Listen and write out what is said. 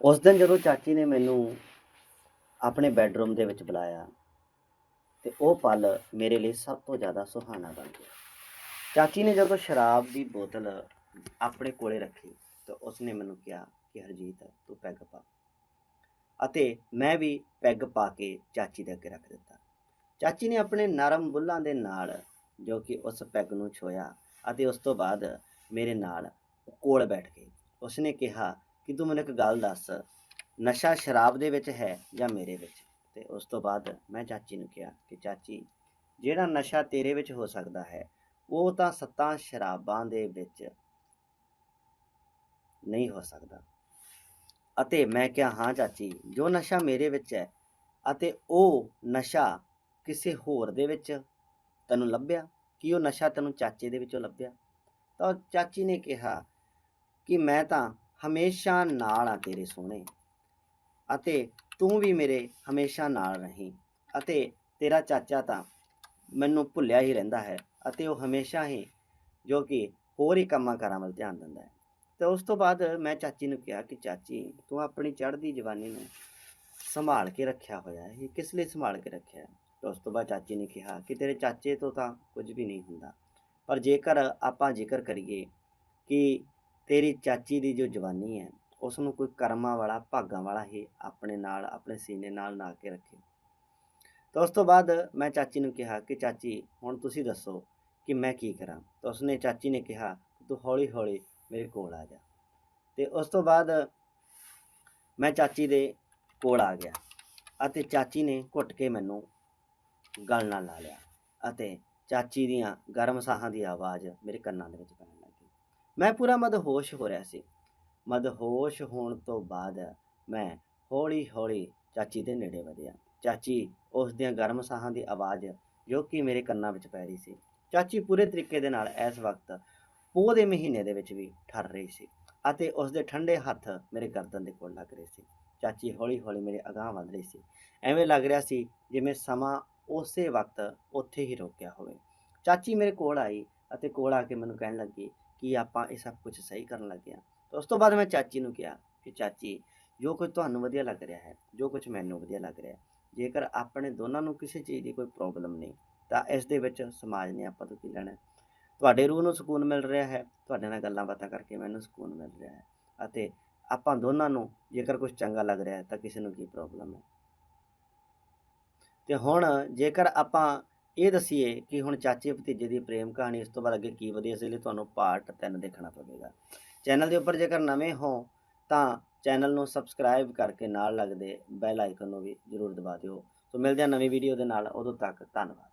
ਉਸ ਦਿਨ ਜਦੋਂ ਚਾਚੀ ਨੇ ਮੈਨੂੰ ਆਪਣੇ ਬੈੱਡਰੂਮ ਦੇ ਵਿੱਚ ਬੁਲਾਇਆ ਤੇ ਉਹ ਪਲ ਮੇਰੇ ਲਈ ਸਭ ਤੋਂ ਜ਼ਿਆਦਾ ਸੁਹਾਣਾ ਬਣ ਗਿਆ। ਚਾਚੀ ਨੇ ਜਦੋਂ ਸ਼ਰਾਬ ਦੀ ਬੋਤਲ ਆਪਣੇ ਕੋਲੇ ਰੱਖੀ ਤਾਂ ਉਸਨੇ ਮੈਨੂੰ ਕਿਹਾ ਕਿ ਹਰਜੀਤ, ਤੂੰ ਪੈਗ ਪਾ। ਅਤੇ ਮੈਂ ਵੀ ਪੈਗ ਪਾ ਕੇ ਚਾਚੀ ਦੇ ਅੱਗੇ ਰੱਖ ਦਿੱਤਾ। ਚਾਚੀ ਨੇ ਆਪਣੇ ਨਰਮ ਬੁੱਲਾਂ ਦੇ ਨਾਲ ਜੋ ਕਿ ਉਸ ਪੈਗ ਨੂੰ ਛੋਇਆ ਅਤੇ ਉਸ ਤੋਂ ਬਾਅਦ ਮੇਰੇ ਨਾਲ ਕੋਲ ਬੈਠ ਗਈ ਉਸਨੇ ਕਿਹਾ ਕਿ ਤੂੰ ਮੈਨੂੰ ਇੱਕ ਗੱਲ ਦੱਸ, ਨਸ਼ਾ ਸ਼ਰਾਬ ਦੇ ਵਿੱਚ ਹੈ ਜਾਂ ਮੇਰੇ ਵਿੱਚ? ਤੇ ਉਸ ਤੋਂ ਬਾਅਦ ਮੈਂ ਚਾਚੀ ਨੂੰ ਕਿਹਾ ਕਿ ਚਾਚੀ, ਜਿਹੜਾ ਨਸ਼ਾ ਤੇਰੇ ਵਿੱਚ ਹੋ ਸਕਦਾ ਹੈ, ਉਹ ਤਾਂ ਸੱਤਾਂ ਸ਼ਰਾਬਾਂ ਦੇ ਵਿੱਚ ਨਹੀਂ ਹੋ ਸਕਦਾ। ਅਤੇ ਮੈਂ ਕਿਹਾ, ਹਾਂ ਚਾਚੀ, ਜੋ ਨਸ਼ਾ ਮੇਰੇ ਵਿੱਚ ਹੈ ਅਤੇ ਉਹ ਨਸ਼ਾ ਕਿਸੇ ਹੋਰ ਦੇ ਵਿੱਚ ਤੈਨੂੰ ਲੱਭਿਆ? ਕਿ ਉਹ ਨਸ਼ਾ ਤੈਨੂੰ ਚਾਚੇ ਦੇ ਵਿੱਚੋਂ ਲੱਭਿਆ? ਤਾਂ ਚਾਚੀ ਨੇ ਕਿਹਾ ਕਿ ਮੈਂ ਤਾਂ ਹਮੇਸ਼ਾ ਨਾਲ ਆ ਤੇਰੇ ਸੋਹਣੇ। ਅਤੇ ਤੂੰ ਵੀ ਮੇਰੇ ਹਮੇਸ਼ਾ ਨਾਲ ਰਹੀਂ। ਅਤੇ ਤੇਰਾ ਚਾਚਾ ਤਾਂ ਮੈਨੂੰ ਭੁੱਲਿਆ ਹੀ ਰਹਿੰਦਾ ਹੈ ਅਤੇ ਉਹ ਹਮੇਸ਼ਾ ਹੀ ਜੋ ਕਿ ਹੋਰ ਹੀ ਕੰਮਾਂ ਕਾਰਾਂ ਵੱਲ ਧਿਆਨ ਦਿੰਦਾ ਹੈ। ਤੇ ਉਸ ਤੋਂ ਬਾਅਦ ਮੈਂ ਚਾਚੀ ਨੂੰ ਕਿਹਾ ਕਿ ਚਾਚੀ, ਤੂੰ ਆਪਣੀ ਚੜ੍ਹਦੀ ਜਵਾਨੀ ਨੂੰ ਸੰਭਾਲ ਕੇ ਰੱਖਿਆ ਹੋਇਆ ਹੈ। ਇਹ ਕਿਸ ਲਈ ਸੰਭਾਲ ਕੇ ਰੱਖਿਆ ਹੈ? ਤੇ ਉਸ ਤੋਂ ਬਾਅਦ ਚਾਚੀ ਨੇ ਕਿਹਾ ਕਿ ਤੇਰੇ ਚਾਚੇ ਤੋਂ ਤਾਂ ਕੁਝ ਵੀ ਨਹੀਂ ਹੁੰਦਾ। ਪਰ ਜੇਕਰ ਆਪਾਂ ਜ਼ਿਕਰ ਕਰੀਏ ਕਿ ਤੇਰੀ ਚਾਚੀ ਦੀ ਜੋ ਜਵਾਨੀ ਹੈ ਉਸ ਨੂੰ ਕੋਈ ਕਰਮਾਂ ਵਾਲਾ, ਭਾਗਾਂ ਵਾਲਾ ਹੀ ਆਪਣੇ ਨਾਲ, ਆਪਣੇ ਸੀਨੇ ਨਾਲ ਨਾ ਕੇ ਰੱਖੇ। ਤਾਂ ਉਸ ਤੋਂ ਬਾਅਦ ਮੈਂ ਚਾਚੀ ਨੂੰ ਕਿਹਾ ਕਿ ਚਾਚੀ, ਹੁਣ ਤੁਸੀਂ ਦੱਸੋ ਕਿ ਮੈਂ ਕੀ ਕਰਾਂ? ਤਾਂ ਉਸਨੇ ਚਾਚੀ ਨੇ ਕਿਹਾ, ਤੂੰ ਹੌਲੀ ਹੌਲੀ ਮੇਰੇ ਕੋਲ ਆ ਜਾ। ਤੇ ਉਸ ਤੋਂ ਬਾਅਦ ਮੈਂ ਚਾਚੀ ਦੇ ਕੋਲ ਆ ਗਿਆ ਅਤੇ ਚਾਚੀ ਨੇ ਘੁੱਟ ਕੇ ਮੈਨੂੰ ਗਲ ਨਾਲ ਲਾ ਲਿਆ ਅਤੇ ਚਾਚੀ ਦੀਆਂ ਗਰਮ ਸਾਹਾਂ ਦੀ ਆਵਾਜ਼ ਮੇਰੇ ਕੰਨਾਂ ਦੇ ਵਿੱਚ ਪੈਣ ਮੈਂ ਪੂਰਾ ਮਦਹੋਸ਼ ਹੋ ਰਿਹਾ ਸੀ। ਮਦਹੋਸ਼ ਹੋਣ ਤੋਂ ਬਾਅਦ ਮੈਂ ਹੌਲੀ ਹੌਲੀ ਚਾਚੀ ਦੇ ਨੇੜੇ ਵਧਿਆ। ਚਾਚੀ, ਉਸ ਦੀਆਂ ਗਰਮ ਸਾਹਾਂ ਦੀ ਆਵਾਜ਼ ਜੋ ਕਿ ਮੇਰੇ ਕੰਨਾਂ ਵਿੱਚ ਪੈ ਰਹੀ ਸੀ। ਚਾਚੀ ਪੂਰੇ ਤਰੀਕੇ ਦੇ ਨਾਲ ਇਸ ਵਕਤ ਪੋਹ ਦੇ ਮਹੀਨੇ ਦੇ ਵਿੱਚ ਵੀ ਠਰ ਰਹੀ ਸੀ ਅਤੇ ਉਸ ਦੇ ਠੰਡੇ ਹੱਥ ਮੇਰੇ ਗਰਦਨ ਦੇ ਕੋਲ ਲੱਗ ਰਹੇ ਸੀ। ਚਾਚੀ ਹੌਲੀ ਹੌਲੀ ਮੇਰੇ ਅਗਾਂਹ ਵੱਧ ਰਹੀ ਸੀ। ਐਵੇਂ ਲੱਗ ਰਿਹਾ ਸੀ ਜਿਵੇਂ ਸਮਾਂ ਉਸੇ ਵਕਤ ਉੱਥੇ ਹੀ ਰੁਕਿਆ ਹੋਵੇ। ਚਾਚੀ ਮੇਰੇ ਕੋਲ ਆਈ ਅਤੇ ਕੋਲ ਆ ਕੇ ਮੈਨੂੰ ਕਹਿਣ ਲੱਗੀ ਕਿ ਆਪਾਂ ਇਹ ਸਭ ਕੁਝ ਸਹੀ ਕਰਨ ਲੱਗੇ ਹਾਂ। ਤਾਂ ਉਸ ਤੋਂ ਬਾਅਦ ਮੈਂ ਚਾਚੀ ਨੂੰ ਕਿਹਾ ਕਿ ਚਾਚੀ, ਜੋ ਕੁਝ ਤੁਹਾਨੂੰ ਵਧੀਆ ਲੱਗ ਰਿਹਾ ਹੈ, ਜੋ ਕੁਝ ਮੈਨੂੰ ਵਧੀਆ ਲੱਗ ਰਿਹਾ ਜੇਕਰ ਆਪਣੇ ਦੋਨਾਂ ਨੂੰ ਕਿਸੇ ਚੀਜ਼ ਦੀ ਕੋਈ ਪ੍ਰੋਬਲਮ ਨਹੀਂ, ਤਾਂ ਇਸ ਦੇ ਵਿੱਚ ਸਮਾਜ ਨੇ ਆਪਾਂ ਤੋਂ ਕੀ ਲੈਣਾ ਤੁਹਾਡੇ ਰੂਹ ਨੂੰ ਸਕੂਨ ਮਿਲ ਰਿਹਾ ਹੈ, ਤੁਹਾਡੇ ਨਾਲ ਗੱਲਾਂ ਬਾਤਾਂ ਕਰਕੇ ਮੈਨੂੰ ਸਕੂਨ ਮਿਲ ਰਿਹਾ ਹੈ, ਅਤੇ ਆਪਾਂ ਦੋਨਾਂ ਨੂੰ ਜੇਕਰ ਕੁਝ ਚੰਗਾ ਲੱਗ ਰਿਹਾ ਹੈ, ਤਾਂ ਕਿਸੇ ਨੂੰ ਕੀ ਪ੍ਰੋਬਲਮ ਹੈ? ਤੇ ਹੁਣ ਜੇਕਰ ਆਪਾਂ ਇਹ ਦੱਸੀਏ ਕਿ ਹੁਣ ਚਾਚੇ ਭਤੀਜੇ ਦੀ ਪ੍ਰੇਮ ਕਹਾਣੀ ਇਸ ਤੋਂ ਬਾਅਦ ਅੱਗੇ ਕੀ ਵਧੀ ਇਸ ਲਈ ਤੁਹਾਨੂੰ ਪਾਰਟ 3 ਦੇਖਣਾ ਪਵੇਗਾ। ਚੈਨਲ ਦੇ ਉੱਪਰ ਜੇਕਰ ਨਵੇਂ ਹੋ, ਤਾਂ ਚੈਨਲ ਨੂੰ ਸਬਸਕ੍ਰਾਈਬ ਕਰਕੇ ਨਾਲ ਲੱਗਦੇ ਬੈਲ ਆਈਕਨ ਨੂੰ ਵੀ ਜ਼ਰੂਰ ਦਬਾ ਦਿਓ। ਸੋ ਮਿਲਦੇ ਹਾਂ ਨਵੀਂ ਵੀਡੀਓ ਦੇ ਨਾਲ, ਉਦੋਂ ਤੱਕ ਧੰਨਵਾਦ।